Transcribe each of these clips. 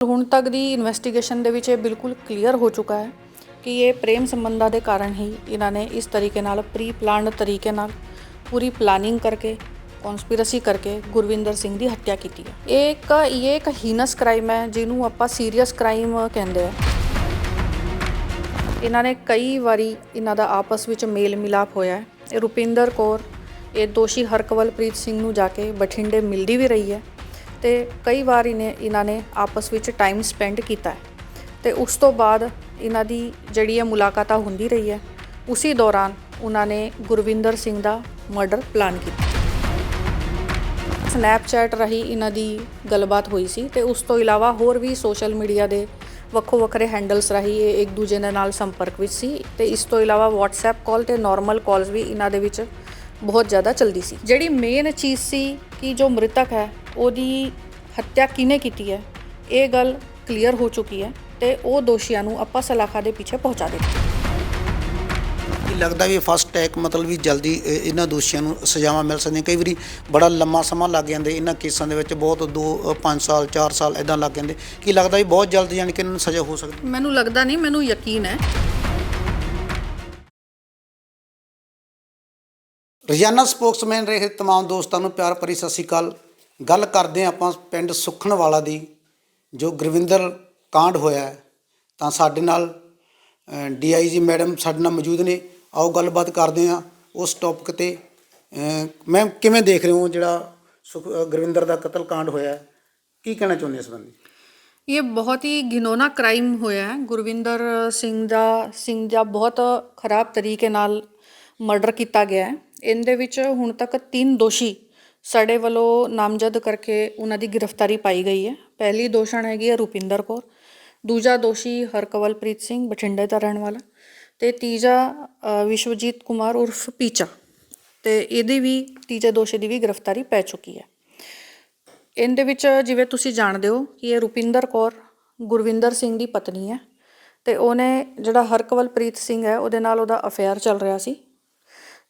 ਹੁਣ ਤੱਕ ਦੀ ਇਨਵੈਸਟੀਗੇਸ਼ਨ ਦੇ ਵਿੱਚ ਇਹ ਬਿਲਕੁਲ ਕਲੀਅਰ ਹੋ ਚੁੱਕਾ ਹੈ ਕਿ ਇਹ ਪ੍ਰੇਮ ਸੰਬੰਧਾਂ ਦੇ ਕਾਰਨ ਹੀ ਇਹਨਾਂ ਨੇ ਇਸ ਤਰੀਕੇ ਨਾਲ ਪ੍ਰੀ ਪਲਾਨਡ ਤਰੀਕੇ ਨਾਲ ਪੂਰੀ ਪਲਾਨਿੰਗ ਕਰਕੇ ਕਨਸਪੀਰੇਸੀ ਕਰਕੇ ਗੁਰਵਿੰਦਰ ਸਿੰਘ ਦੀ ਹੱਤਿਆ ਕੀਤੀ ਹੈ। ਇਹ ਇੱਕ ਇਹ ਇੱਕ ਹੀਨਸ ਕ੍ਰਾਈਮ ਹੈ ਜਿਹਨੂੰ ਆਪਾਂ ਸੀਰੀਅਸ ਕ੍ਰਾਈਮ ਕਹਿੰਦੇ ਆ ਇਹਨਾਂ ਨੇ ਕਈ ਵਾਰੀ ਇਹਨਾਂ ਦਾ ਆਪਸ ਵਿੱਚ ਮੇਲ ਮਿਲਾਪ ਹੋਇਆ ਹੈ। ਰੁਪਿੰਦਰ ਕੌਰ, ਇਹ ਦੋਸ਼ੀ ਹਰਕਵਲਪ੍ਰੀਤ ਸਿੰਘ ਨੂੰ ਜਾ ਕੇ ਬਠਿੰਡੇ ਮਿਲਦੀ ਵੀ ਰਹੀ ਹੈ। ਤੇ ਕਈ ਵਾਰ ਇਹਨੇ, ਇਹਨਾਂ ਨੇ ਆਪਸ ਵਿੱਚ ਟਾਈਮ ਸਪੈਂਡ ਕੀਤਾ ਹੈ। ਤੇ ਉਸ ਤੋਂ ਬਾਅਦ ਇਹਨਾਂ ਦੀ ਜਿਹੜੀ ਹੈ ਮੁਲਾਕਾਤਾਂ ਹੁੰਦੀ ਰਹੀ ਹੈ, ਉਸੇ ਦੌਰਾਨ ਉਹਨਾਂ ਨੇ ਗੁਰਵਿੰਦਰ ਸਿੰਘ ਦਾ ਮਰਡਰ ਪਲਾਨ ਕੀਤਾ। ਸਨੈਪਚੈਟ ਰਾਹੀਂ ਇਹਨਾਂ ਦੀ ਗੱਲਬਾਤ ਹੋਈ ਸੀ ਤੇ ਉਸ ਤੋਂ ਇਲਾਵਾ ਹੋਰ ਵੀ ਸੋਸ਼ਲ ਮੀਡੀਆ ਦੇ ਵੱਖੋ ਵੱਖਰੇ ਹੈਂਡਲਸ ਰਾਹੀਂ ਇਹ ਇੱਕ ਦੂਜੇ ਦੇ ਨਾਲ ਸੰਪਰਕ ਵਿੱਚ ਸੀ ਤੇ ਇਸ ਤੋਂ ਇਲਾਵਾ WhatsApp ਕਾਲ ਤੇ ਨਾਰਮਲ ਕਾਲਸ ਵੀ ਇਹਨਾਂ ਦੇ ਵਿੱਚ ਬਹੁਤ ਜ਼ਿਆਦਾ ਚੱਲਦੀ ਸੀ। ਜਿਹੜੀ ਮੇਨ ਚੀਜ਼ ਸੀ ਕਿ ਜੋ ਮ੍ਰਿਤਕ ਹੈ ਉਹਦੀ ਹੱਤਿਆ ਕਿਹਨੇ ਕੀਤੀ ਹੈ ਇਹ ਗੱਲ ਕਲੀਅਰ ਹੋ ਚੁੱਕੀ ਹੈ ਤੇ ਉਹ ਦੋਸ਼ੀਆਂ ਨੂੰ ਆਪਾਂ ਸਲਾਖਾ ਦੇ ਪਿੱਛੇ ਪਹੁੰਚਾ ਦਿੱਤਾ। ਕੀ ਲੱਗਦਾ ਵੀ ਫਸਟ ਟੈਕ ਮਤਲਬ ਵੀ ਜਲਦੀ ਇਹ- ਇਹਨਾਂ ਦੋਸ਼ੀਆਂ ਨੂੰ ਸਜ਼ਾਵਾਂ ਮਿਲ ਸਕਦੀਆਂ? ਕਈ ਵਾਰੀ ਬੜਾ ਲੰਮਾ ਸਮਾਂ ਲੱਗ ਜਾਂਦੇ ਇਹਨਾਂ ਕੇਸਾਂ ਦੇ ਵਿੱਚ ਬਹੁਤ 2 5 ਸਾਲ 4 ਸਾਲ ਇਦਾਂ ਲੱਗ ਜਾਂਦੇ। ਕੀ ਲੱਗਦਾ ਵੀ ਬਹੁਤ ਜਲਦ ਯਾਨੀ ਕਿ ਇਹਨਾਂ ਨੂੰ ਸਜ਼ਾ ਹੋ ਸਕਦੀ? ਮੈਨੂੰ ਲੱਗਦਾ ਨਹੀਂ ਮੈਨੂੰ ਯਕੀਨ ਹੈ। ਰੋਜ਼ਾਨਾ ਸਪੋਕਸਮੈਨ ਰਹੇ ਤਮਾਮ ਦੋਸਤਾਂ ਨੂੰ ਪਿਆਰ ਭਰੀ ਸਤਿ ਸ਼੍ਰੀ ਅਕਾਲ। ਗੱਲ ਕਰਦੇ ਹਾਂ ਆਪਾਂ ਪਿੰਡ ਸੁਖਣਵਾਲਾ ਦੀ, ਜੋ ਗੁਰਵਿੰਦਰ ਕਾਂਡ ਹੋਇਆ ਤਾਂ ਸਾਡੇ ਨਾਲ ਡੀਆਈਜੀ ਮੈਡਮ ਸਾਡੇ ਨਾਲ ਮੌਜੂਦ ਨੇ। ਆਓ ਗੱਲਬਾਤ ਕਰਦੇ ਹਾਂ ਉਸ ਟੌਪਿਕ ਤੇ। ਮੈਮ, ਕਿਵੇਂ ਦੇਖ ਰਹੇ ਹੋ ਜਿਹੜਾ ਸੁਖ- ਗੁਰਵਿੰਦਰ ਦਾ ਕਤਲ ਕਾਂਡ ਹੋਇਆ ਕੀ ਕਹਿਣਾ ਚਾਹੁੰਦੇ ਇਸ ਸੰਬੰਧੀ? ਇਹ ਬਹੁਤ ਹੀ ਘਿਨੌਣਾ ਕ੍ਰਾਈਮ ਹੋਇਆ ਹੈ। ਗੁਰਵਿੰਦਰ ਸਿੰਘ ਦਾ ਸਿੰਘ ਦਾ ਬਹੁਤ ਖਰਾਬ ਤਰੀਕੇ ਨਾਲ ਮਰਡਰ ਕੀਤਾ ਗਿਆ ਹੈ। ਇਹਦੇ ਵਿੱਚ ਹੁਣ ਤੱਕ ਤਿੰਨ ਦੋਸ਼ੀ ਸਾਡੇ ਵੱਲੋਂ ਨਾਮਜ਼ਦ ਕਰਕੇ ਉਹਨਾਂ ਦੀ ਗ੍ਰਿਫਤਾਰੀ ਪਾਈ ਗਈ ਹੈ। ਪਹਿਲੀ ਦੋਸ਼ਣ ਹੈਗੀ ਹੈ ਰੁਪਿੰਦਰ ਕੌਰ, ਦੂਜਾ ਦੋਸ਼ੀ ਹਰਕਵਲਪ੍ਰੀਤ ਸਿੰਘ ਬਠਿੰਡੇ ਦਾ ਰਹਿਣ ਵਾਲਾ ਤੇ ਤੀਜਾ ਵਿਸ਼ਵਜੀਤ ਕੁਮਾਰ ਉਰਫ ਪੀਚਾ। ਤੇ ਇਹਦੀ ਵੀ, ਤੀਜੇ ਦੋਸ਼ੀ ਦੀ ਵੀ ਗ੍ਰਿਫਤਾਰੀ ਪੈ ਚੁੱਕੀ ਹੈ। ਇਹਦੇ ਵਿੱਚ ਜਿਵੇਂ ਤੁਸੀਂ ਜਾਣਦੇ ਹੋ ਕਿ ਇਹ ਰੁਪਿੰਦਰ ਕੌਰ ਗੁਰਵਿੰਦਰ ਸਿੰਘ ਦੀ ਪਤਨੀ ਹੈ ਤੇ ਉਹਨੇ ਜਿਹੜਾ ਹਰਕਵਲਪ੍ਰੀਤ ਸਿੰਘ ਹੈ, ਉਹਦੇ ਨਾਲ ਉਹਦਾ ਅਫੇਅਰ ਚੱਲ ਰਿਹਾ ਸੀ।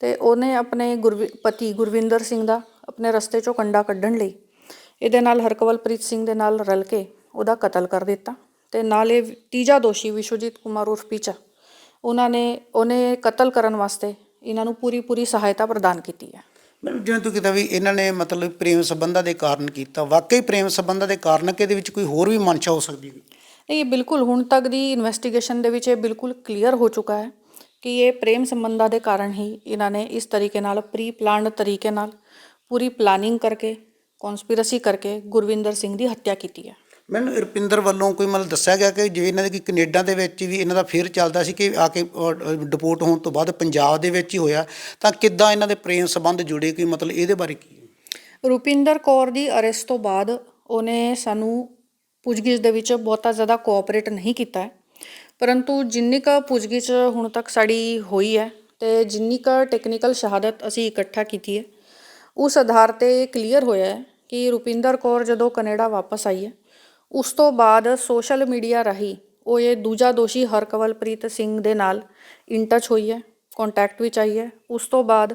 ਤੇ ਉਹਨੇ ਆਪਣੇ ਪਤੀ ਗੁਰਵਿੰਦਰ ਸਿੰਘ ਦਾ ਆਪਣੇ ਰਸਤੇ ਚੋਂ ਕੰਡਾ ਕੱਢਣ ਲਈ ਇਹਦੇ ਨਾਲ ਹਰਕਵਲਪ੍ਰੀਤ ਸਿੰਘ ਦੇ ਨਾਲ ਰਲ ਕੇ ਉਹਦਾ ਕਤਲ ਕਰ ਦਿੱਤਾ ਤੇ ਨਾਲ ਇਹ ਤੀਜਾ ਦੋਸ਼ੀ ਵਿਸ਼ਵਜੀਤ ਕੁਮਾਰ ਉਰਫ ਪੀਚਾ ਉਹਨਾਂ ਨੇ ਉਹਨੇ ਕਤਲ ਕਰਨ ਵਾਸਤੇ ਇਹਨਾਂ ਨੂੰ ਪੂਰੀ ਪੂਰੀ ਸਹਾਇਤਾ ਪ੍ਰਦਾਨ ਕੀਤੀ ਹੈ। ਮੈਨੂੰ ਜਿਵੇਂ ਤੂੰ ਕਿਹਾ ਵੀ ਇਹਨਾਂ ਨੇ ਮਤਲਬ ਪ੍ਰੇਮ ਸੰਬੰਧਾਂ ਦੇ ਕਾਰਨ ਕੀਤਾ ਵਾਕਈ ਪ੍ਰੇਮ ਸੰਬੰਧਾਂ ਦੇ ਕਾਰਨ ਕਿ ਇਹਦੇ ਵਿੱਚ ਕੋਈ ਹੋਰ ਵੀ ਮਨਸ਼ਾ ਹੋ ਸਕਦੀ ਹੈ? ਇਹ ਬਿਲਕੁਲ ਹੁਣ ਤੱਕ ਦੀ ਇਨਵੈਸਟੀਗੇਸ਼ਨ ਦੇ ਵਿੱਚ ਇਹ ਬਿਲਕੁਲ ਕਲੀਅਰ ਹੋ ਚੁੱਕਾ ਹੈ। ਕਿ ਇਹ ਪ੍ਰੇਮ ਸੰਬੰਧਾਂ ਦੇ ਕਾਰਨ ਹੀ ਇਹਨਾਂ ਨੇ ਇਸ ਤਰੀਕੇ ਨਾਲ ਪ੍ਰੀ ਪਲਾਨਡ ਤਰੀਕੇ ਨਾਲ ਪੂਰੀ ਪਲਾਨਿੰਗ ਕਰਕੇ ਕਨਸਪੀਰੇਸੀ ਕਰਕੇ ਗੁਰਵਿੰਦਰ ਸਿੰਘ ਦੀ ਹੱਤਿਆ ਕੀਤੀ ਹੈ ਮੈਨੂੰ ਰੁਪਿੰਦਰ ਵੱਲੋਂ ਕੋਈ ਮਤਲਬ ਦੱਸਿਆ ਗਿਆ ਕਿ ਜਿਵੇਂ ਇਹਨਾਂ ਦੇ ਕਿ ਕੈਨੇਡਾ ਦੇ ਵਿੱਚ ਵੀ ਇਹਨਾਂ ਦਾ ਫੇਰ ਚੱਲਦਾ ਸੀ ਕਿ ਆ ਕੇ ਡਿਪੋਰਟ ਹੋਣ ਤੋਂ ਬਾਅਦ ਪੰਜਾਬ ਦੇ ਵਿੱਚ ਹੀ ਹੋਇਆ ਤਾਂ ਕਿੱਦਾਂ ਇਹਨਾਂ ਦੇ ਪ੍ਰੇਮ ਸੰਬੰਧ ਜੁੜੇ ਕੋਈ ਮਤਲਬ ਇਹਦੇ ਬਾਰੇ ਕੀ? ਰੁਪਿੰਦਰ ਕੌਰ ਦੀ ਅਰੈਸਟ ਤੋਂ ਬਾਅਦ ਉਹਨੇ ਸਾਨੂੰ ਪੁੱਛਗਿੱਛ ਦੇ ਵਿੱਚ ਬਹੁਤਾ ਜ਼ਿਆਦਾ ਕੋਆਪਰੇਟ ਨਹੀਂ ਕੀਤਾ ਪਰੰਤੂ ਜਿੰਨੀ ਕੁ ਪੁੱਛਗਿੱਛ ਹੁਣ ਤੱਕ ਸਾਡੀ ਹੋਈ ਹੈ ਤੇ ਜਿੰਨੀ ਕੁ ਟੈਕਨੀਕਲ ਸ਼ਹਾਦਤ ਅਸੀਂ ਇਕੱਠਾ ਕੀਤੀ ਹੈ, ਉਸ ਆਧਾਰ ਤੇ ਕਲੀਅਰ ਹੋਇਆ ਹੈ ਕਿ ਰੁਪਿੰਦਰ ਕੌਰ ਜਦੋਂ ਕੈਨੇਡਾ ਵਾਪਸ ਆਈ ਹੈ, ਉਸ ਤੋਂ ਬਾਅਦ ਸੋਸ਼ਲ ਮੀਡੀਆ ਰਾਹੀਂ ਉਹ ਇਹ ਦੂਜਾ ਦੋਸ਼ੀ ਹਰਕਵਲਪ੍ਰੀਤ ਸਿੰਘ ਦੇ ਨਾਲ ਇਨ ਟੱਚ ਹੋਈ ਹੈ ਕੰਟੈਕਟ ਵਿੱਚ ਆਈ ਹੈ, ਉਸ ਤੋਂ ਬਾਅਦ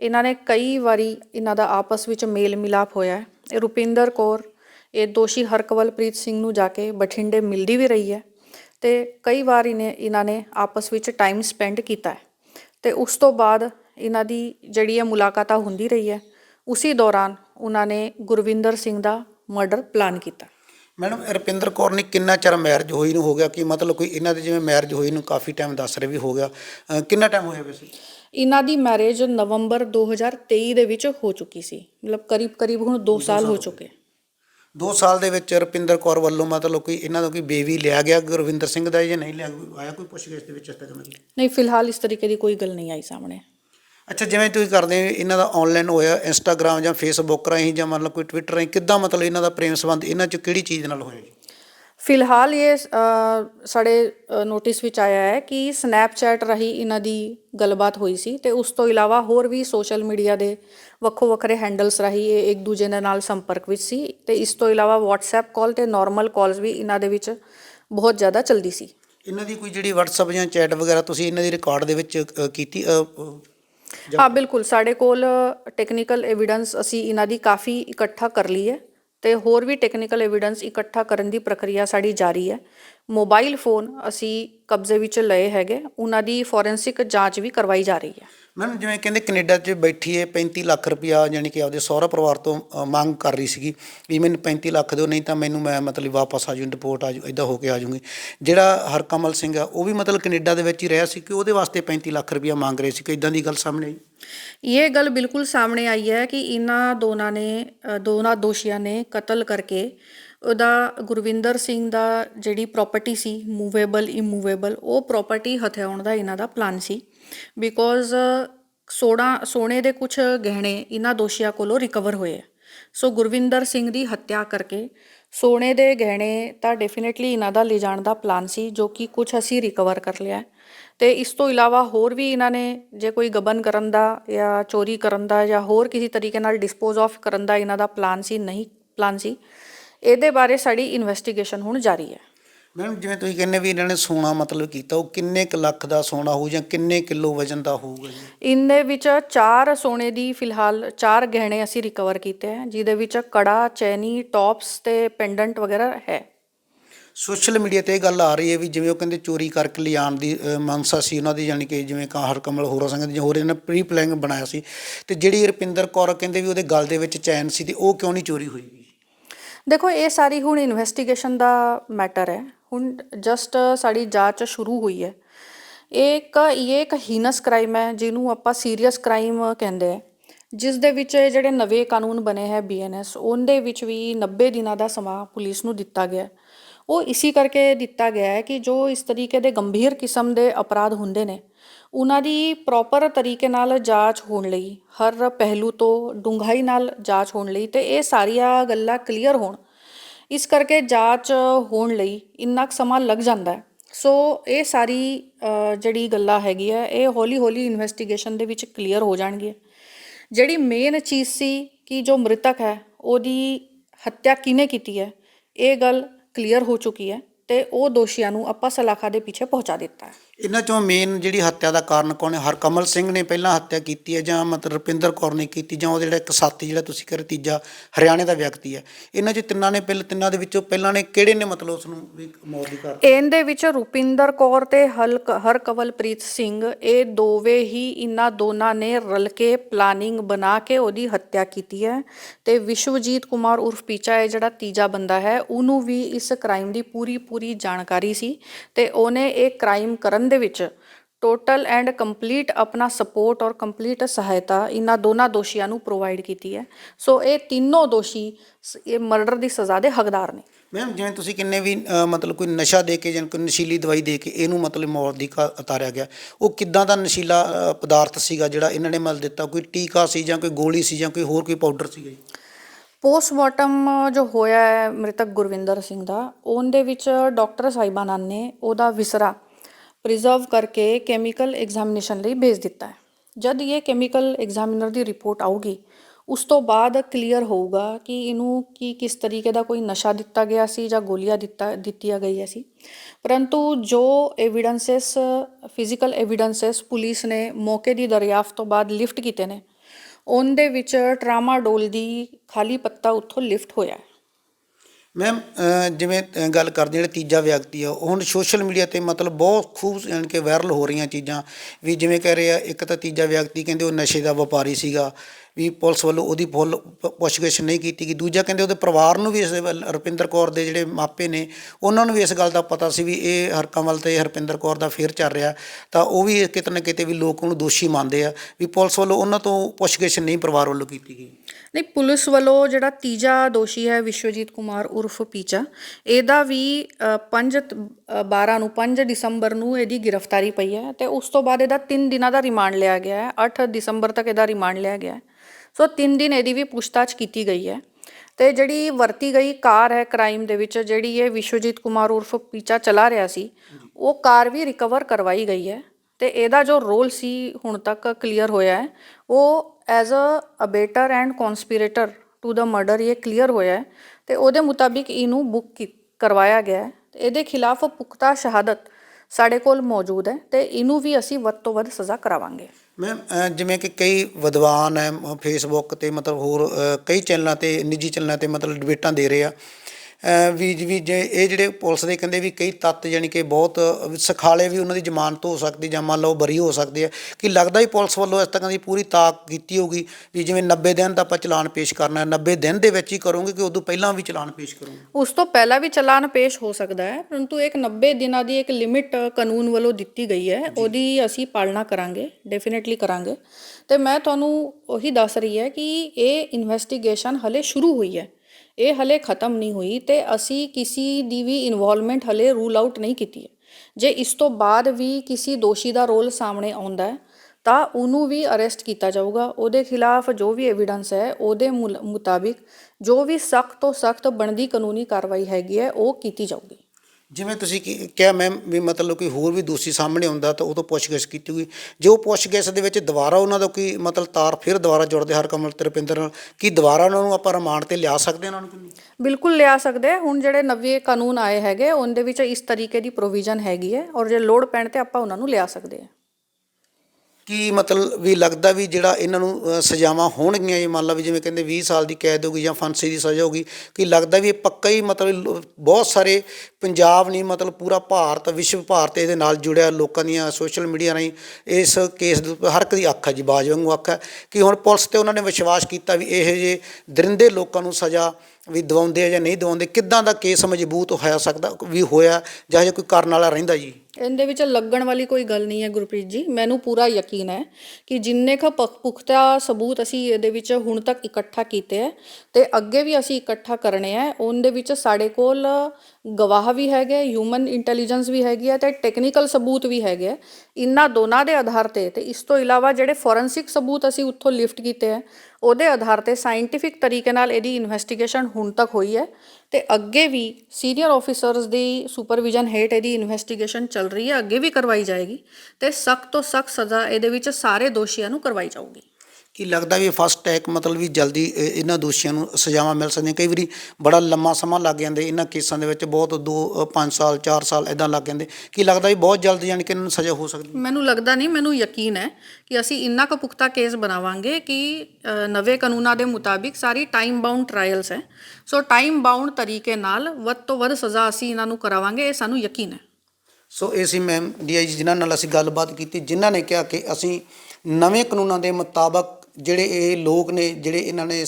ਇਹਨਾਂ ਨੇ ਕਈ ਵਾਰੀ ਇਹਨਾਂ ਦਾ ਆਪਸ ਵਿੱਚ ਮੇਲ ਮਿਲਾਪ ਹੋਇਆ ਹੈ। ਇਹ ਰੁਪਿੰਦਰ ਕੌਰ, ਇਹ ਦੋਸ਼ੀ ਹਰਕਵਲਪ੍ਰੀਤ ਸਿੰਘ ਨੂੰ ਜਾ ਕੇ ਬਠਿੰਡੇ ਮਿਲਦੀ ਵੀ ਰਹੀ ਹੈ। ਤੇ ਕਈ ਵਾਰ ਇਹਨੇ ਇਹਨਾਂ ਨੇ ਆਪਸ ਵਿੱਚ ਟਾਈਮ ਸਪੈਂਡ ਕੀਤਾ ਹੈ। ਤੇ ਉਸ ਤੋਂ ਬਾਅਦ ਇਹਨਾਂ ਦੀ ਜਿਹੜੀ ਇਹ ਮੁਲਾਕਾਤਾਂ ਹੁੰਦੀ ਰਹੀ ਹੈ ਉਸੇ ਦੌਰਾਨ ਉਹਨਾਂ ਨੇ ਗੁਰਵਿੰਦਰ ਸਿੰਘ ਦਾ ਮਰਡਰ ਪਲਾਨ ਕੀਤਾ। ਮੈਡਮ ਰੁਪਿੰਦਰ ਕੌਰ ਨੇ ਕਿੰਨਾ ਚਿਰ ਮੈਰਿਜ ਹੋਈ ਨੂੰ ਹੋ ਗਿਆ? ਕਿ ਮਤਲਬ ਕੋਈ ਇਹਨਾਂ ਦੇ ਜਿਵੇਂ ਮੈਰਿਜ ਹੋਈ ਨੂੰ ਕਾਫੀ ਟਾਈਮ ਦੱਸ ਰਹੇ ਵੀ ਹੋ ਗਿਆ। ਕਿੰਨਾ ਟਾਈਮ ਹੋਇਆ ਵੈਸੇ? ਇਹਨਾਂ ਦੀ ਮੈਰਿਜ ਨਵੰਬਰ 2023 ਦੇ ਵਿੱਚ ਹੋ ਚੁੱਕੀ ਸੀ। ਮਤਲਬ ਕਰੀਬ ਕਰੀਬ ਹੁਣ 2 ਸਾਲ ਹੋ ਚੁੱਕੇ। 2 ਸਾਲ ਦੇ ਵਿੱਚ ਰੁਪਿੰਦਰ ਕੌਰ ਵੱਲੋਂ ਮਤਲਬ ਕੋਈ ਇਹਨਾਂ ਦਾ ਕੋਈ ਬੇਬੀ ਲਿਆ ਗਿਆ? ਗੁਰਵਿੰਦਰ ਸਿੰਘ ਦਾ ਜਾਂ ਨਹੀਂ ਲਿਆ ਕੋਈ- ਆਇਆ ਕੋਈ ਪੁੱਛਗਿੱਛ ਦੇ ਵਿੱਚ ਇਸ ਤੱਕ ਮਤਲਬ ਨਹੀਂ ਫਿਲਹਾਲ ਇਸ ਤਰੀਕੇ ਦੀ ਕੋਈ ਗੱਲ ਨਹੀਂ ਆਈ ਸਾਹਮਣੇ। ਅੱਛਾ ਜਿਵੇਂ ਤੁਸੀਂ ਕਰਦੇ ਹੋ ਇਹਨਾਂ ਦਾ ਆਨਲਾਈਨ ਹੋਇਆ ਇੰਸਟਾਗ੍ਰam ਜਾਂ ਫੇਸਬੁੱਕ ਰਾਹੀਂ ਜਾਂ ਮਤਲਬ ਕੋਈ ਟਵਿੱਟਰ ਰਾਹੀਂ ਕਿੱਦਾਂ ਮਤਲਬ ਇਹਨਾਂ ਦਾ ਪ੍ਰੇਮ ਸੰਬੰਧ ਇਹਨਾਂ ਚ ਕਿਹੜੀ ਚੀਜ਼ ਨਾਲ ਹੋਇਆ ਜੀ? ਫਿਲਹਾਲ ਇਹ ਸਾਡੇ ਨੋਟਿਸ ਵਿੱਚ ਆਇਆ ਹੈ ਕਿ ਸਨੈਪਚੈਟ ਰਾਹੀਂ ਇਹਨਾਂ ਦੀ ਗੱਲਬਾਤ ਹੋਈ ਸੀ ਤੇ ਉਸ ਤੋਂ ਇਲਾਵਾ ਹੋਰ ਵੀ ਸੋਸ਼ਲ ਮੀਡੀਆ ਦੇ ਵੱਖੋ ਵੱਖਰੇ ਹੈਂਡਲਸ ਰਾਹੀਂ ਇਹ ਇੱਕ ਦੂਜੇ ਦੇ ਨਾਲ ਸੰਪਰਕ ਵਿੱਚ ਸੀ ਤੇ ਇਸ ਤੋਂ ਇਲਾਵਾ WhatsApp ਕਾਲ ਤੇ ਨਾਰਮਲ ਕਾਲਸ ਵੀ ਇਹਨਾਂ ਦੇ ਵਿੱਚ ਬਹੁਤ ਜ਼ਿਆਦਾ ਚੱਲਦੀ ਸੀ। ਇਹਨਾਂ ਦੀ ਕੋਈ ਜਿਹੜੀ WhatsApp ਜਾਂ ਚੈਟ ਵਗੈਰਾ ਤੁਸੀਂ ਇਹਨਾਂ ਦੀ ਰਿਕਾਰਡ ਦੇ ਵਿੱਚ ਕੀਤੀ ਹਾਂ ਬਿਲਕੁਲ। ਸਾਡੇ ਕੋਲ ਟੈਕਨੀਕਲ ਐਵੀਡੈਂਸ ਅਸੀਂ ਇਹਨਾਂ ਦੀ ਕਾਫੀ ਇਕੱਠਾ ਕਰ ਲਈ ਹੈ। ਤੇ ਹੋਰ ਵੀ ਟੈਕਨੀਕਲ ਐਵੀਡੈਂਸ ਇਕੱਠਾ ਕਰਨ ਦੀ ਪ੍ਰਕਿਰਿਆ ਸਾਡੀ ਜਾਰੀ ਹੈ। ਮੋਬਾਈਲ ਫੋਨ ਅਸੀਂ ਕਬਜ਼ੇ ਵਿੱਚ ਲਏ ਹੈਗੇ, ਉਹਨਾਂ ਦੀ ਫੋਰੈਂਸਿਕ ਜਾਂਚ ਵੀ ਕਰਵਾਈ ਜਾ ਰਹੀ ਹੈ। ਮੈਮ ਜਿਵੇਂ ਕਹਿੰਦੇ ਕੈਨੇਡਾ 'ਚ ਬੈਠੀ ਹੈ 35 ਲੱਖ ਰੁਪਇਆ ਯਾਨੀ ਕਿ ਆਪਦੇ ਸਹੁਰਾ ਪਰਿਵਾਰ ਤੋਂ ਮੰਗ ਕਰ ਰਹੀ ਸੀਗੀ ਵੀ ਮੈਨੂੰ 35 ਲੱਖ ਦਿਓ, ਨਹੀਂ ਤਾਂ ਮੈਨੂੰ ਮੈਂ ਮਤਲਬ ਵਾਪਸ ਆ ਜੂ ਰਿਪੋਰਟ ਆ ਜੂ ਇਦਾਂ ਹੋ ਕੇ ਆ ਜੂਗੀ ਜਿਹੜਾ ਹਰਕਮਲ ਸਿੰਘ ਆ, ਉਹ ਵੀ ਮਤਲਬ ਕੈਨੇਡਾ ਦੇ ਵਿੱਚ ਹੀ ਰਿਹਾ ਸੀ ਕਿ ਉਹਦੇ ਵਾਸਤੇ 35 ਲੱਖ ਰੁਪਇਆ ਮੰਗ ਰਹੇ ਸੀ ਕਿ ਇਦਾਂ ਦੀ ਗੱਲ ਸਾਹਮਣੇ ਆਈ? ਇਹ ਗੱਲ ਬਿਲਕੁਲ ਸਾਹਮਣੇ ਆਈ ਹੈ ਕਿ ਇਹਨਾਂ ਦੋਨਾਂ ਨੇ ਦੋਨਾਂ ਦੋਸ਼ੀਆਂ ਨੇ ਕਤਲ ਕਰਕੇ ਉਹਦਾ ਗੁਰਵਿੰਦਰ ਸਿੰਘ ਦਾ ਜਿਹੜੀ ਪ੍ਰਾਪਰਟੀ ਸੀ ਮੂਵੇਬਲ ਇਮੂਵੇਬਲ ਉਹ ਪ੍ਰਾਪਰਟੀ ਹਥਿਆਉਣ ਦਾ ਇਹਨਾਂ ਦਾ ਪਲਾਨ ਸੀ। ਬਿਕੋਜ਼ ਸੋਨਾ ਸੋਨੇ ਦੇ ਕੁਝ ਗਹਿਣੇ ਇਹਨਾਂ ਦੋਸ਼ੀਆਂ ਕੋਲੋਂ ਰਿਕਵਰ ਹੋਏ ਆ। ਸੋ ਗੁਰਵਿੰਦਰ ਸਿੰਘ ਦੀ ਹੱਤਿਆ ਕਰਕੇ ਸੋਨੇ ਦੇ ਗਹਿਣੇ ਤਾਂ ਡੈਫੀਨਿਟਲੀ ਇਹਨਾਂ ਦਾ ਲੈ ਜਾਣ ਦਾ ਪਲਾਨ ਸੀ, ਜੋ ਕਿ ਕੁਝ ਅਸੀਂ ਰਿਕਵਰ ਕਰ ਲਿਆ। ਤੇ ਇਸ ਤੋਂ ਇਲਾਵਾ ਹੋਰ ਵੀ ਇਹਨਾਂ ਨੇ ਜੇ ਕੋਈ ਗਬਨ ਕਰਨ ਦਾ ਜਾਂ ਚੋਰੀ ਕਰਨ ਦਾ ਜਾਂ ਹੋਰ ਕਿਸੇ ਤਰੀਕੇ ਨਾਲ ਡਿਸਪੋਜ਼ ਆਫ ਕਰਨ ਦਾ ਇਹਨਾਂ ਦਾ ਪਲਾਨ ਸੀ ਨਹੀਂ ਪਲਾਨ ਸੀ ਇਹਦੇ ਬਾਰੇ ਸਾਡੀ ਇਨਵੈਸਟੀਗੇਸ਼ਨ ਹੁਣ ਜਾਰੀ ਹੈ। ਮੈਮ ਜਿਵੇਂ ਤੁਸੀਂ ਕਹਿੰਦੇ ਵੀ ਇਹਨਾਂ ਨੇ ਸੋਨਾ ਮਤਲਬ ਕੀਤਾ ਉਹ ਕਿੰਨੇ ਕੁ ਲੱਖ ਦਾ ਸੋਨਾ ਹੋਊ ਜਾਂ ਕਿੰਨੇ ਕਿਲੋ ਵਜ਼ਨ ਦਾ ਹੋਊਗਾ ਜੀ? ਇਨਦੇ ਵਿੱਚ ਚਾਰ ਸੋਨੇ ਦੀ ਫਿਲਹਾਲ ਚਾਰ ਗਹਿਣੇ ਅਸੀਂ ਰਿਕਵਰ ਕੀਤੇ ਹੈ ਜਿਹਦੇ ਵਿੱਚ ਕੜਾ ਚੈਨੀ ਟੌਪਸ ਤੇ ਪੈਂਡੈਂਟ ਵਗੈਰਾ ਹੈ। ਸੋਸ਼ਲ ਮੀਡੀਆ ਤੇ ਇਹ ਗੱਲ ਆ ਰਹੀ ਹੈ ਵੀ ਜਿਵੇਂ ਉਹ ਕਹਿੰਦੇ ਚੋਰੀ ਕਰਕੇ ਲਿਆਉਣ ਦੀ ਅ, ਮਨਸਾ ਸੀ ਉਹਨਾਂ ਦੀ ਯਾਨੀ ਕਿ ਜਿਵੇਂ ਕਾਹਰ ਕਮਲ ਹੋਰਾ ਸਿੰਘ ਦੀ ਹੋਰ ਇਹਨਾਂ ਪ੍ਰੀ ਪਲੈਨਿੰਗ ਬਣਾਇਆ ਸੀ ਤੇ ਜਿਹੜੀ ਰੁਪਿੰਦਰ ਕੌਰ ਕਹਿੰਦੇ ਵੀ ਉਹਦੇ ਗਲ ਦੇ ਵਿੱਚ ਚੈਨ ਸੀ ਤੇ ਉਹ ਕਿਉਂ ਨਹੀਂ ਚੋਰੀ ਹੋਈ? ਦੇਖੋ ਇਹ ਸਾਰੀ ਹੁਣ ਇਨਵੈਸਟੀਗੇਸ਼ਨ ਦਾ ਮੈਟਰ ਹੈ। ਹੁਣ ਜਸਟ ਸਾਡੀ ਜਾਂਚ ਸ਼ੁਰੂ ਹੋਈ ਹੈ। ਇਹ ਇੱਕ ਇਹ ਇੱਕ ਹੀਨਸ ਕ੍ਰਾਈਮ ਹੈ ਜਿਹਨੂੰ ਆਪਾਂ ਸੀਰੀਅਸ ਕ੍ਰਾਈਮ ਕਹਿੰਦੇ ਆ ਜਿਸ ਦੇ ਵਿੱਚ ਜਿਹੜੇ ਨਵੇਂ ਕਾਨੂੰਨ ਬਣੇ ਹੈ ਬੀਐਨਐਸ ਉਹਦੇ ਵਿੱਚ ਵੀ 90 ਦਿਨਾਂ ਦਾ ਸਮਾਂ ਪੁਲਿਸ ਨੂੰ ਦਿੱਤਾ ਗਿਆ। ਹੈ। ਉਹ ਇਸੇ ਕਰਕੇ ਦਿੱਤਾ ਗਿਆ ਹੈ ਕਿ ਜੋ ਇਸ ਤਰੀਕੇ ਦੇ ਗੰਭੀਰ ਕਿਸਮ ਦੇ ਅਪਰਾਧ ਹੁੰਦੇ ਨੇ, ਉਹਨਾਂ ਦੀ ਪ੍ਰੋਪਰ ਤਰੀਕੇ ਨਾਲ ਜਾਂਚ ਹੋਣ ਲਈ, ਹਰ ਪਹਿਲੂ ਤੋਂ ਡੂੰਘਾਈ ਨਾਲ ਜਾਂਚ ਹੋਣ ਲਈ ਤੇ ਇਹ ਸਾਰੀਆਂ ਗੱਲਾਂ ਕਲੀਅਰ ਹੋਣ। ਇਸ ਕਰਕੇ ਜਾਂਚ ਹੋਣ ਲਈ ਇੰਨਾ ਕੁ ਸਮਾਂ ਲੱਗ ਜਾਂਦਾ ਹੈ। ਸੋ ਇਹ ਸਾਰੀ ਜਿਹੜੀ ਗੱਲਾਂ ਹੈਗੀ ਹੈ, ਇਹ ਹੌਲੀ ਹੌਲੀ ਇਨਵੈਸਟੀਗੇਸ਼ਨ ਦੇ ਵਿੱਚ ਕਲੀਅਰ ਹੋ ਜਾਣਗੇ ਜਿਹੜੀ ਮੇਨ ਚੀਜ਼ ਸੀ ਕਿ ਜੋ ਮ੍ਰਿਤਕ ਹੈ, ਉਹਦੀ ਹੱਤਿਆ ਕਿਹਨੇ ਕੀਤੀ ਹੈ, ਇਹ ਗੱਲ ਕਲੀਅਰ ਹੋ ਚੁੱਕੀ ਹੈ ਤੇ ਉਹ ਦੋਸ਼ੀਆਂ ਨੂੰ ਆਪਾਂ ਸਲਾਖਾ ਦੇ ਪਿੱਛੇ ਪਹੁੰਚਾ ਦਿੱਤਾ ਹੈ। ਇਹਨਾਂ ਚੋਂ ਮੇਨ ਜਿਹੜੀ ਹੱਤਿਆ ਦਾ ਕਾਰਨ ਕੌਣ ਹੈ? ਹਰਕਮਲ ਸਿੰਘ ਨੇ ਪਹਿਲਾਂ ਹੱਤਿਆ ਕੀਤੀ ਹੈ ਜਾਂ ਮਤਲਬ ਰੁਪਿੰਦਰ ਕੌਰ ਨੇ ਕੀਤੀ ਜਾਂ ਉਹ ਜਿਹੜਾ ਇੱਕ ਸਾਥੀ ਜਿਹੜਾ ਤੁਸੀਂ ਕਹਿ ਰਹੇ ਤੀਜਾ ਹਰਿਆਣੇ ਦਾ ਵਿਅਕਤੀ ਹੈ। ਇਹਨਾਂ ਚ ਤਿੰਨਾਂ ਨੇ ਪਹਿਲ, ਤਿੰਨਾਂ ਦੇ ਵਿੱਚੋਂ ਪਹਿਲਾਂ ਨੇ ਕਿਹੜੇ ਨੇ ਮਤਲਬ ਉਸ ਨੂੰ ਵੀ ਮੌਤ ਦੀ ਕਰ ਇਹਦੇ ਵਿੱਚ ਰੁਪਿੰਦਰ ਕੌਰ ਤੇ ਹਲਕ, ਹਰਕਵਲਪ੍ਰੀਤ ਸਿੰਘ, ਇਹ ਦੋਵੇਂ ਹੀ ਇਹਨਾਂ ਦੋਨਾਂ ਨੇ ਰਲ ਕੇ ਪਲਾਨਿੰਗ ਬਣਾ ਕੇ ਉਹਦੀ ਹੱਤਿਆ ਕੀਤੀ ਹੈ। ਤੇ ਵਿਸ਼ਵਜੀਤ ਕੁਮਾਰ ਉਰਫ ਪੀਚਾ, ਇਹ ਜਿਹੜਾ ਤੀਜਾ ਬੰਦਾ ਹੈ, ਉਹਨੂੰ ਵੀ ਇਸ ਕ੍ਰਾਈਮ ਦੀ ਪੂਰੀ ਪੂਰੀ ਜਾਣਕਾਰੀ ਸੀ ਤੇ ਉਹਨੇ ਇਹ ਕ੍ਰਾਈਮ ਕਰਨ ਦੇ ਵਿੱਚ ਟੋਟਲ ਐਂਡ ਕੰਪਲੀਟ ਆਪਣਾ ਸਪੋਰਟ ਔਰ ਕੰਪਲੀਟ ਸਹਾਇਤਾ ਇਹਨਾਂ ਦੋਨਾਂ ਦੋਸ਼ੀਆਂ ਨੂੰ ਪ੍ਰੋਵਾਈਡ ਕੀਤੀ ਹੈ। ਸੋ ਇਹ ਤਿੰਨੋਂ ਦੋਸ਼ੀ ਇਹ ਮਰਡਰ ਦੀ ਸਜ਼ਾ ਦੇ ਹੱਕਦਾਰ ਨੇ। ਮੈਮ ਜਿਵੇਂ ਤੁਸੀਂ ਕਿੰਨੇ ਵੀ ਮਤਲਬ ਕੋਈ ਨਸ਼ਾ ਦੇ ਕੇ ਜਾਂ ਕੋਈ ਨਸ਼ੀਲੀ ਦਵਾਈ ਦੇ ਕੇ ਇਹਨੂੰ ਮਤਲਬ ਮੌਤ ਦੀ ਘਾ- ਉਤਾਰਿਆ ਗਿਆ। ਉਹ ਕਿੱਦਾਂ ਦਾ ਨਸ਼ੀਲਾ ਪਦਾਰਥ ਸੀਗਾ ਜਿਹੜਾ ਇਹਨਾਂ ਨੇ ਮਲ ਦਿੱਤਾ? ਕੋਈ ਟੀਕਾ ਸੀ ਜਾਂ ਕੋਈ ਗੋਲੀ ਸੀ ਜਾਂ ਕੋਈ ਹੋਰ ਕੋਈ ਪਾਊਡਰ ਸੀਗਾ ਜੀ? ਪੋਸਟਮਾਰਟਮ ਜੋ ਹੋਇਆ ਹੈ ਮ੍ਰਿਤਕ ਗੁਰਵਿੰਦਰ ਸਿੰਘ ਦਾ ਉਹਦੇ ਵਿੱਚ ਡਾਕਟਰ ਸਾਹਿਬਾਨਾਂ ਨੇ ਉਹਦਾ ਵਿਸਰਾ ਪ੍ਰੀਜ਼ਰਵ ਕਰਕੇ ਕੈਮੀਕਲ ਐਗਜ਼ਾਮੀਨੇਸ਼ਨ ਲਈ ਭੇਜ ਦਿੱਤਾ ਹੈ। ਜਦ ਇਹ ਕੈਮੀਕਲ ਐਗਜ਼ਾਮੀਨਰ ਦੀ ਰਿਪੋਰਟ ਆਊਗੀ, ਉਸ ਤੋਂ ਬਾਅਦ ਕਲੀਅਰ ਹੋਊਗਾ ਕਿ ਇਹਨੂੰ ਕੀ, ਕਿਸ ਤਰੀਕੇ ਦਾ ਕੋਈ ਨਸ਼ਾ ਦਿੱਤਾ ਗਿਆ ਸੀ ਜਾਂ ਗੋਲੀਆਂ ਦਿੱਤਾ, ਦਿੱਤੀਆਂ ਗਈਆਂ ਸੀ। ਪਰੰਤੂ ਜੋ ਐਵੀਡੈਂਸਸ ਫਿਜ਼ੀਕਲ ਐਵੀਡੈਂਸਸ ਪੁਲਿਸ ਨੇ ਮੌਕੇ ਦੀ ਦਰਿਆਫਤ ਤੋਂ ਬਾਅਦ ਲਿਫਟ ਕੀਤੇ ਨੇ, ਉਹਦੇ ਵਿੱਚ ਟਰਾਮਾਡੋਲ ਦੀ ਖਾਲੀ ਪੱਤਾ ਉੱਥੋਂ ਲਿਫਟ ਹੋਇਆ ਮੈਮ ਜਿਵੇਂ ਗੱਲ ਕਰਦੇ ਜਿਹੜੇ ਤੀਜਾ ਵਿਅਕਤੀ ਆ, ਉਹ ਹੁਣ ਸੋਸ਼ਲ ਮੀਡੀਆ ਤੇ ਮਤਲਬ ਬਹੁਤ ਖੂਬ ਯਾਨੀ ਕਿ ਵਾਇਰਲ ਹੋ ਰਹੀਆਂ ਚੀਜ਼ਾਂ। ਵੀ ਜਿਵੇਂ ਕਹਿ ਰਹੇ ਆ, ਇੱਕ ਤਾਂ ਤੀਜਾ ਵਿਅਕਤੀ ਕਹਿੰਦੇ ਉਹ ਨਸ਼ੇ ਦਾ ਵਪਾਰੀ ਸੀਗਾ, ਵੀ ਪੁਲਿਸ ਵੱਲੋਂ ਉਹਦੀ ਫੁੱਲ ਪੁੱਛਗਿੱਛ ਨਹੀਂ ਕੀਤੀ ਗਈ। ਦੂਜਾ ਕਹਿੰਦੇ ਉਹਦੇ ਪਰਿਵਾਰ ਨੂੰ ਵੀ ਇਸ ਦੇ ਵੱਲ- ਰੁਪਿੰਦਰ ਕੌਰ ਦੇ ਜਿਹੜੇ ਮਾਪੇ ਨੇ, ਉਹਨਾਂ ਨੂੰ ਵੀ ਇਸ ਗੱਲ ਦਾ ਪਤਾ ਸੀ ਵੀ ਇਹ ਹਰਕਾਂ ਵੱਲ ਤੇ ਹਰਪਿੰਦਰ ਕੌਰ ਦਾ ਫੇਰ ਚੱਲ ਰਿਹਾ। ਤਾਂ ਉਹ ਵੀ ਕਿਤੇ ਨਾ ਕਿਤੇ ਵੀ ਲੋਕ ਉਹਨੂੰ ਦੋਸ਼ੀ ਮੰਨਦੇ ਆ, ਵੀ ਪੁਲਿਸ ਵੱਲੋਂ ਉਹਨਾਂ ਤੋਂ ਪੁੱਛਗਿੱਛ ਨਹੀਂ ਪਰਿਵਾਰ ਵੱਲੋਂ ਕੀਤੀ ਗਈ। ਨਹੀਂ, ਪੁਲਿਸ ਵੱਲੋਂ ਜਿਹੜਾ ਤੀਜਾ ਦੋਸ਼ੀ ਹੈ ਵਿਸ਼ਵਜੀਤ ਕੁਮਾਰ ਉਰਫ ਪੀਚਾ, ਇਹਦਾ ਵੀ 5 12 ਨੂੰ 5 ਦਸੰਬਰ ਨੂੰ ਇਹਦੀ ਗ੍ਰਿਫਤਾਰੀ ਪਈ ਹੈ ਤੇ ਉਸ ਤੋਂ ਬਾਅਦ ਇਹਦਾ 3 ਦਿਨਾਂ ਦਾ ਰਿਮਾਂਡ ਲਿਆ ਗਿਆ ਹੈ 8 ਦਸੰਬਰ ਤੱਕ ਇਹਦਾ ਰਿਮਾਂਡ ਲਿਆ ਗਿਆ ਹੈ। ਸੋ 3 ਦਿਨ ਇਹਦੀ ਵੀ ਪੁੱਛਤਾਛ ਕੀਤੀ ਗਈ ਹੈ ਤੇ ਜਿਹੜੀ ਵਰਤੀ ਗਈ ਕਾਰ ਹੈ ਕ੍ਰਾਈਮ ਦੇ ਵਿੱਚ ਜਿਹੜੀ ਇਹ ਵਿਸ਼ਵਜੀਤ ਕੁਮਾਰ ਉਰਫ ਪੀਚਾ ਚਲਾ ਰਿਹਾ ਸੀ, ਉਹ ਕਾਰ ਵੀ ਰਿਕਵਰ ਕਰਵਾਈ ਗਈ ਹੈ। ਤੇ ਇਹਦਾ ਜੋ ਰੋਲ ਸੀ ਹੁਣ ਤੱਕ ਕਲੀਅਰ ਹੋਇਆ ਹੈ, ਉਹ as a abettor and conspirator to the murder ਇਹ ਕਲੀਅਰ ਹੋਇਆ ਹੈ ਤੇ ਉਹਦੇ ਮੁਤਾਬਿਕ ਇਹਨੂੰ ਬੁੱਕ ਕਰਵਾਇਆ ਗਿਆ ਹੈ। ਤੇ ਇਹਦੇ ਖਿਲਾਫ ਪੁਖਤਾ ਸ਼ਹਾਦਤ ਸਾਡੇ ਕੋਲ ਮੌਜੂਦ ਹੈ ਤੇ ਇਹਨੂੰ ਵੀ ਅਸੀਂ ਵੱਧ ਤੋਂ ਵੱਧ ਸਜ਼ਾ ਕਰਾਵਾਂਗੇ। ਮੈਮ ਜਿਵੇਂ ਕਿ ਕਈ ਵਿਦਵਾਨ ਹੈ ਫੇਸਬੁੱਕ ਤੇ ਮਤਲਬ ਹੋਰ ਕਈ ਚੈਨਲਾਂ ਤੇ, ਨਿੱਜੀ ਚੈਨਲਾਂ ਤੇ ਮਤਲਬ ਡਿਬੇਟਾਂ ਦੇ ਰਹੇ ਆ। ਵੀ ਵੀ ਜੇ ਇਹ ਜਿਹੜੇ ਪੁਲਿਸ ਦੇ ਕਹਿੰਦੇ ਵੀ ਕਈ ਤੱਤ ਯਾਨੀ ਕਿ ਬਹੁਤ ਸਖਾਲੇ ਵੀ ਉਹਨਾਂ ਦੀ ਜ਼ਮਾਨਤ ਹੋ ਸਕਦੀ ਜਾਂ ਮੰਨ ਲਓ ਬਰੀ ਹੋ ਸਕਦੇ ਆ ਕਿ ਲੱਗਦਾ ਹੀ ਪੁਲਿਸ ਵੱਲੋਂ ਇਸ ਤਰ੍ਹਾਂ ਦੀ ਪੂਰੀ ਤਾਕ ਕੀਤੀ ਹੋਊਗੀ ਵੀ ਜਿਵੇਂ 90 ਦਿਨ ਦਾ ਆਪਾਂ ਚਲਾਨ ਪੇਸ਼ ਕਰਨਾ ਹੈ 90 ਦਿਨ ਦੇ ਵਿੱਚ ਹੀ ਕਰੋਗੇ ਕਿ ਉਦੋਂ ਪਹਿਲਾਂ ਵੀ ਚਲਾਨ ਪੇਸ਼ ਕਰੋਗੇ? ਉਸ ਤੋਂ ਪਹਿਲਾਂ ਵੀ ਚਲਾਨ ਪੇਸ਼ ਹੋ ਸਕਦਾ ਹੈ ਪਰੰਤੂ ਇੱਕ 90 ਦਿਨਾਂ ਦੀ ਇੱਕ ਲਿਮਿਟ ਕਾਨੂੰਨ ਵੱਲੋਂ ਦਿੱਤੀ ਗਈ ਹੈ ਉਹਦੀ ਅਸੀਂ ਪਾਲਣਾ ਕਰਾਂਗੇ ਡੈਫੀਨਿਟਲੀ ਕਰਾਂਗੇ। ਤੇ ਮੈਂ ਤੁਹਾਨੂੰ ਉਹੀ ਦੱਸ ਰਹੀ ਹੈ ਕਿ ਇਹ ਇਨਵੈਸਟੀਗੇਸ਼ਨ ਹਲੇ ਸ਼ੁਰੂ ਹੋਈ ਹੈ। ਇਹ ਹਲੇ ਖਤਮ ਨਹੀਂ ਹੋਈ ਤੇ ਅਸੀਂ ਕਿਸੇ ਦੀ ਵੀ ਇਨਵੋਲਵਮੈਂਟ ਹਲੇ ਰੂਲ ਆਊਟ ਨਹੀਂ ਕੀਤੀ ਹੈ। ਜੇ ਇਸ ਤੋਂ ਬਾਅਦ ਵੀ ਕਿਸੇ ਦੋਸ਼ੀ ਦਾ ਰੋਲ ਸਾਹਮਣੇ ਆਉਂਦਾ ਹੈ, ਤਾਂ ਉਹਨੂੰ ਵੀ ਅਰੈਸਟ ਕੀਤਾ ਜਾਊਗਾ। ਉਹਦੇ ਖਿਲਾਫ ਜੋ ਵੀ ਐਵੀਡੈਂਸ ਹੈ, ਉਹਦੇ ਮੁਤਾਬਿਕ ਜੋ ਵੀ ਸਖਤ ਤੋਂ ਸਖਤ ਬਣਦੀ ਕਾਨੂੰਨੀ ਕਾਰਵਾਈ ਹੈਗੀ ਹੈ, ਉਹ ਕੀਤੀ ਜਾਊਗੀ। ਜਿਵੇਂ ਤੁਸੀਂ ਕੀ- ਕਿਹਾ ਮੈਮ ਵੀ ਮਤਲਬ ਕੋਈ ਹੋਰ ਵੀ ਦੋਸ਼ੀ ਸਾਹਮਣੇ ਆਉਂਦਾ ਤਾਂ ਉਹ ਤੋਂ ਪੁੱਛਗਿੱਛ ਕੀਤੀ ਹੋਈ ਜੋ ਪੁੱਛਗਿੱਛ ਦੇ ਵਿੱਚ ਦੁਬਾਰਾ ਉਹਨਾਂ ਦਾ ਕੋਈ ਮਤਲਬ ਤਾਰ ਫਿਰ ਦੁਬਾਰਾ ਜੁੜਦੇ ਹਰਕਮਲ ਤੇ ਰੁਪਿੰਦਰ ਨਾਲ, ਕੀ ਦੁਬਾਰਾ ਉਹਨਾਂ ਨੂੰ ਆਪਾਂ ਰਿਮਾਂਡ ਤੇ ਲਿਆ ਸਕਦੇ ਹਾਂ ਉਹਨਾਂ ਨੂੰ ਕਿ ਨਹੀਂ? ਬਿਲਕੁਲ ਲਿਆ ਸਕਦੇ ਹਾਂ। ਹੁਣ ਜਿਹੜੇ ਨਵੇਂ ਕਾਨੂੰਨ ਆਏ ਹੈਗੇ, ਉਹਦੇ ਵਿੱਚ ਇਸ ਤਰੀਕੇ ਦੀ ਪ੍ਰੋਵੀਜ਼ਨ ਹੈਗੀ ਹੈ ਔਰ ਜੇ ਲੋੜ ਪੈਣ ਤੇ ਆਪਾਂ ਉਹਨਾਂ ਨੂੰ ਲਿਆ ਸਕਦੇ ਹਾਂ ਕੀ ਮਤਲਬ ਵੀ ਲੱਗਦਾ ਵੀ ਜਿਹੜਾ ਇਹਨਾਂ ਨੂੰ ਸਜ਼ਾਵਾਂ ਹੋਣਗੀਆਂ ਜੇ ਮੰਨ ਲਾ ਵੀ ਜਿਵੇਂ ਕਹਿੰਦੇ 20 ਸਾਲ ਦੀ ਕੈਦ ਹੋਗੀ ਜਾਂ ਫਾਂਸੀ ਦੀ ਸਜ਼ਾ ਹੋਗੀ ਕੀ ਲੱਗਦਾ ਵੀ ਇਹ ਪੱਕਾ ਹੀ ਮਤਲਬ ਬਹੁਤ ਸਾਰੇ ਪੰਜਾਬ ਨਹੀਂ ਮਤਲਬ ਪੂਰਾ ਭਾਰਤ, ਵਿਸ਼ਵ ਭਾਰਤ ਇਹਦੇ ਨਾਲ ਜੁੜਿਆ ਲੋਕਾਂ ਦੀਆਂ ਸੋਸ਼ਲ ਮੀਡੀਆ ਰਾਹੀਂ, ਇਸ ਕੇਸ ਦੇ ਉੱਤੇ ਹਰ ਇੱਕ ਦੀ ਅੱਖ ਹੈ ਜੀ, ਬਾਜ ਵਾਂਗੂ ਅੱਖ ਹੈ ਕਿ ਹੁਣ ਪੁਲਿਸ ਤੇ ਉਹਨਾਂ ਨੇ ਵਿਸ਼ਵਾਸ ਕੀਤਾ ਵੀ ਇਹ ਜੇ ਦਰਿੰਦੇ ਲੋਕਾਂ ਨੂੰ ਸਜ਼ਾ ਵੀ ਦਿਵਾਉਂਦੇ ਆ ਜਾਂ ਨਹੀਂ ਦਿਵਾਉਂਦੇ, ਕਿੱਦਾਂ ਦਾ ਕੇਸ ਮਜ਼ਬੂਤ ਹੋਇਆ ਸਕਦਾ, ਵੀ ਹੋਇਆ, ਜਾਂ ਜੇ ਕੋਈ ਕਰਨ ਵਾਲਾ ਰਹਿੰਦਾ ਜੀ ਇਹਦੇ ਵਿੱਚ ਲੱਗਣ ਵਾਲੀ ਕੋਈ ਗੱਲ ਨਹੀਂ ਹੈ, ਗੁਰਪ੍ਰੀਤ ਜੀ ਮੈਨੂੰ ਪੂਰਾ ਯਕੀਨ ਹੈ ਕਿ ਜਿੰਨੇ ਕੁ ਪੁਖਤਾ ਸਬੂਤ ਅਸੀਂ ਇਹਦੇ ਵਿੱਚ ਹੁਣ ਤੱਕ ਇਕੱਠਾ ਕੀਤੇ ਹੈ ਤੇ ਅੱਗੇ ਵੀ ਅਸੀਂ ਇਕੱਠਾ ਕਰਨੇ ਹੈ, ਉਹਦੇ ਵਿੱਚ ਸਾਡੇ ਕੋਲ ਗਵਾਹ ਵੀ ਹੈਗੇ ਹਿਊਮਨ ਇੰਟੈਲੀਜੈਂਸ ਵੀ ਹੈਗੀ ਹੈ ਤੇ ਟੈਕਨੀਕਲ ਸਬੂਤ ਵੀ ਹੈਗੇ ਹੈ। ਇਨ੍ਹਾਂ ਦੋਨਾਂ ਦੇ ਆਧਾਰ ਤੇ ਤੇ ਇਸ ਤੋਂ ਇਲਾਵਾ ਜਿਹੜੇ ਫੋਰੈਂਸਿਕ ਸਬੂਤ ਅਸੀਂ ਉੱਥੋਂ ਲਿਫਟ ਕੀਤੇ ਹੈ ਉਹਦੇ ਆਧਾਰ ਤੇ ਸਾਇੰਟੀਫਿਕ ਤਰੀਕੇ ਨਾਲ ਇਹਦੀ ਇਨਵੈਸਟੀਗੇਸ਼ਨ ਹੁਣ ਤੱਕ ਹੋਈ ਹੈ ਤੇ ਅੱਗੇ ਵੀ ਸੀਨੀਅਰ ਆਫੀਸਰਸ ਦੀ ਸੁਪਰਵਿਜ਼ਨ ਹੇਠ ਇਹਦੀ ਇਨਵੈਸਟੀਗੇਸ਼ਨ ਚੱਲ ਰਹੀ ਹੈ, ਅੱਗੇ ਵੀ ਕਰਵਾਈ ਜਾਏਗੀ ਤੇ ਸਖਤ ਤੋਂ ਸਖਤ ਸਜ਼ਾ ਇਹਦੇ ਵਿੱਚ ਸਾਰੇ ਦੋਸ਼ੀਆਂ ਨੂੰ ਕਰਵਾਈ ਜਾਊਗੀ। ਕੀ ਲੱਗਦਾ ਵੀ ਫਸਟ ਟੈਕ ਮਤਲਬ ਵੀ ਜਲਦੀ ਇਹ- ਇਹਨਾਂ ਦੋਸ਼ੀਆਂ ਨੂੰ ਸਜ਼ਾਵਾਂ ਮਿਲ ਸਕਦੀਆਂ। ਕਈ ਵਾਰੀ ਬੜਾ ਲੰਮਾ ਸਮਾਂ ਲੱਗ ਜਾਂਦਾ ਇਹਨਾਂ ਕੇਸਾਂ ਦੇ ਵਿੱਚ ਬਹੁਤ 2 5 ਸਾਲ 4 ਸਾਲ ਇਦਾਂ ਲੱਗ ਜਾਂਦੇ। ਕੀ ਲੱਗਦਾ ਵੀ ਬਹੁਤ ਜਲਦ ਯਾਨੀ ਕਿ ਇਹਨਾਂ ਨੂੰ ਸਜ਼ਾ ਹੋ ਸਕਦੀ ਮੈਨੂੰ ਲੱਗਦਾ ਨਹੀਂ ਮੈਨੂੰ ਯਕੀਨ ਹੈ ਕਿ ਅਸੀਂ ਇੰਨਾ ਕੁ ਪੁਖਤਾ ਕੇਸ ਬਣਾਵਾਂਗੇ ਕਿ ਨਵੇਂ ਕਾਨੂੰਨਾਂ ਦੇ ਮੁਤਾਬਿਕ ਸਾਰੀ ਟਾਈਮ ਬਾਉਂਡ ਟ੍ਰਾਇਲਸ ਹੈ। ਸੋ ਟਾਈਮ ਬਾਉਂਡ ਤਰੀਕੇ ਨਾਲ ਵੱਧ ਤੋਂ ਵੱਧ ਸਜ਼ਾ ਅਸੀਂ ਇਹਨਾਂ ਨੂੰ ਕਰਾਵਾਂਗੇ ਇਹ ਸਾਨੂੰ ਯਕੀਨ ਹੈ। ਸੋ ਇਹ ਸੀ ਮੈਮ ਡੀਆਈਜੀ ਜਿਨ੍ਹਾਂ ਨਾਲ ਅਸੀਂ ਗੱਲਬਾਤ ਕੀਤੀ ਜਿਨ੍ਹਾਂ ਨੇ ਕਿਹਾ ਕਿ ਅਸੀਂ ਨਵੇਂ ਕਾਨੂੰਨਾਂ ਦੇ ਮੁਤਾਬਕ ਜਿਹੜੇ ਇਹ ਲੋਕ ਨੇ, ਜਿਹੜੇ ਇਹਨਾਂ ਨੇ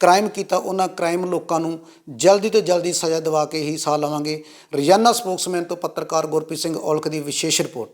ਕ੍ਰਾਈਮ ਕੀਤਾ, ਉਹਨਾਂ ਕ੍ਰਾਈਮ ਲੋਕਾਂ ਨੂੰ ਜਲਦੀ ਤੋਂ ਜਲਦੀ ਸਜ਼ਾ ਦਿਵਾ ਕੇ ਹੀ ਸਾਹ ਲਵਾਂਗੇ। ਰੋਜ਼ਾਨਾ ਸਪੋਕਸਮੈਨ ਤੋਂ ਪੱਤਰਕਾਰ ਗੁਰਪ੍ਰੀਤ ਸਿੰਘ ਔਲਖ ਦੀ ਵਿਸ਼ੇਸ਼ ਰਿਪੋਰਟ।